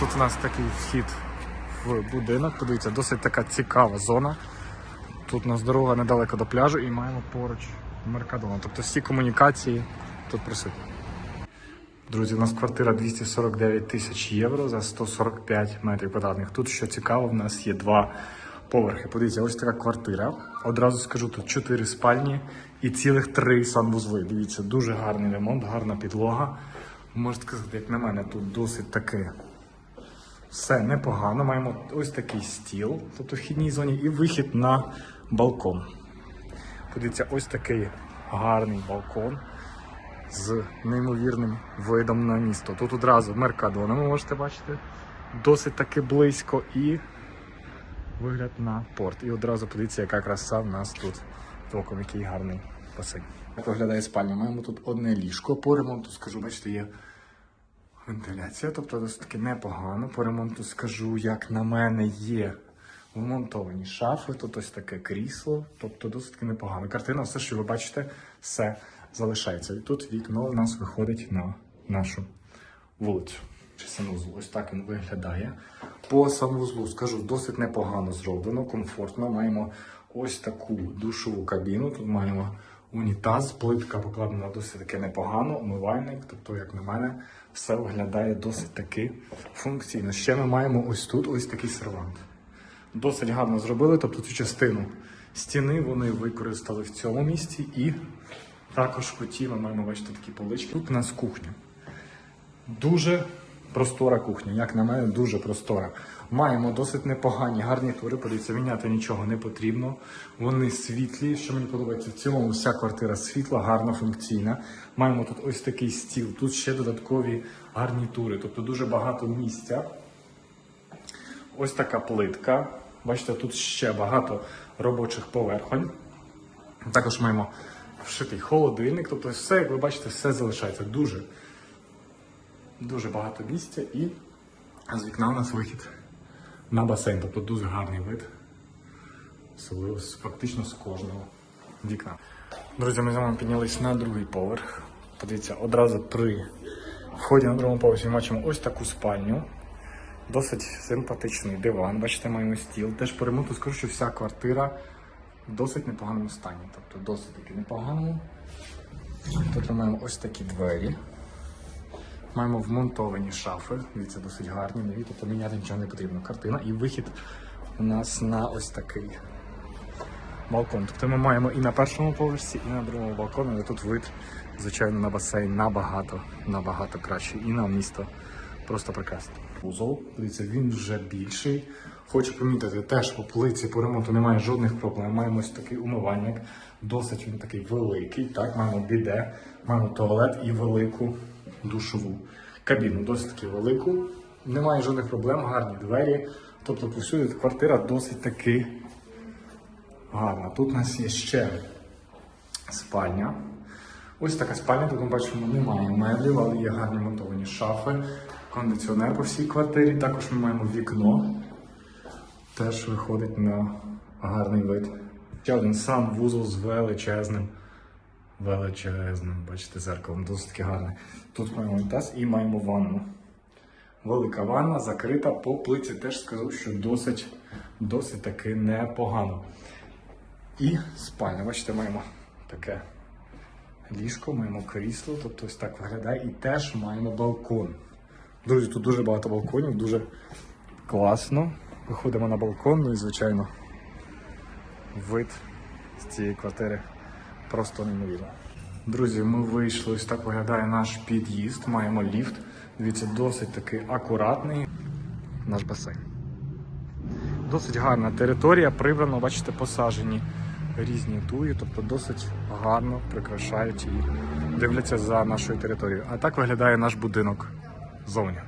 Тут у нас такий вхід в будинок. Подивіться, досить така цікава зона. Тут у нас дорога недалеко до пляжу і маємо поруч Меркадона. Тобто всі комунікації тут присутні. Друзі, у нас квартира 249 тисяч євро за 145 метрів квадратних. Тут що цікаво, в нас є два поверхи. Подивіться, ось така квартира. Одразу скажу, тут 4 спальні і цілих 3 санвузли. Дивіться, дуже гарний ремонт, гарна підлога. Можете сказати, як на мене, тут досить таки все непогано. Маємо ось такий стіл, тобто в вхідній зоні, і вихід на балкон. Подивіться, ось такий гарний балкон з неймовірним видом на місто. Тут одразу Меркадона, ви можете бачити, досить таки близько і вигляд на порт. І одразу подивіться, яка краса в нас тут толком, який гарний басейн. Як виглядає спальня? Маємо тут одне ліжко по ремонту, скажу, бачите, є вентиляція, тобто досить таки непогано. По ремонту скажу, як на мене, є вмонтовані шафи, тут ось таке крісло, тобто досить таки непогано. Картина, все, що ви бачите, все залишається. І тут вікно у нас виходить на нашу вулицю. Чи санвузол. Ось так він виглядає. По санвузлу скажу, досить непогано зроблено, комфортно. Маємо ось таку душову кабіну. Тут маємо унітаз, плитка покладена досить таки непогано, умивальник. Тобто, як на мене, все виглядає досить таки функційно. Ще ми маємо ось тут ось такий сервант. Досить гарно зробили, тобто цю частину стіни вони використали в цьому місці і також в куті ми маємо бачити такі полички. Тут у нас кухня. Дуже простора кухня, як на мене, дуже простора. Маємо досить непогані гарнітури. Подивіться, міняти нічого не потрібно. Вони світлі, що мені подобається. В цілому вся квартира світла, гарна, функційна. Маємо тут ось такий стіл, тут ще додаткові гарнітури, тобто дуже багато місця. Ось така плитка. Бачите, тут ще багато робочих поверхонь. Також маємо вшитий холодильник. Тобто, все, як ви бачите, все залишається дуже, дуже багато місця. І з вікна у нас вихід на басейн. Тобто дуже гарний вид. Особливо фактично з кожного вікна. Друзі, ми з вами піднялись на другий поверх. Подивіться, одразу при вході на другому поверсі бачимо ось таку спальню. Досить симпатичний диван. Бачите, маємо стіл. Теж по ремонту скажу, що вся квартира в досить непоганому стані. Тобто досить таки непоганому. Тут ми маємо ось такі двері. Маємо вмонтовані шафи. Дивіться, досить гарні, нові, тобто міняти нічого не потрібно. Картина і вихід у нас на ось такий балкон. Тобто ми маємо і на першому поверсі, і на другому балконі, але тут вид, звичайно, на басейн набагато, набагато кращий. І на місто просто прекрасно. Вузол, дивіться, він вже більший. Хочу помітити, теж по полиці по ремонту немає жодних проблем. Маємо ось такий умивальник, досить він такий великий. Так, маємо біде, маємо туалет і велику душову кабіну, досить таки велику. Немає жодних проблем, гарні двері. Тобто повсюди квартира досить таки гарна. Тут у нас є ще спальня. Ось така спальня, тут ми бачимо, немає меблів, але є гарні монтовані шафи, кондиціонер по всій квартирі. Також ми маємо вікно. Теж виходить на гарний вид. Ще один сам вузол з величезним. Величезним, бачите, зеркалом, досить таки гарне. Тут маємо унітаз і маємо ванну. Велика ванна закрита по плиці, теж скажу, що досить, досить таки непогано. І спальня. Бачите, маємо таке ліжко, маємо крісло, тобто ось так виглядає. І теж маємо балкон. Друзі, тут дуже багато балконів, дуже класно. Виходимо на балкон, ну і звичайно, вид з цієї квартири просто неймовірно. Друзі, ми вийшли, ось так виглядає наш під'їзд. Маємо ліфт. Дивіться, досить таки акуратний наш басейн. Досить гарна територія, прибрано, бачите, посаджені різні туї, тобто досить гарно прикрашають і дивляться за нашою територією. А так виглядає наш будинок зовні.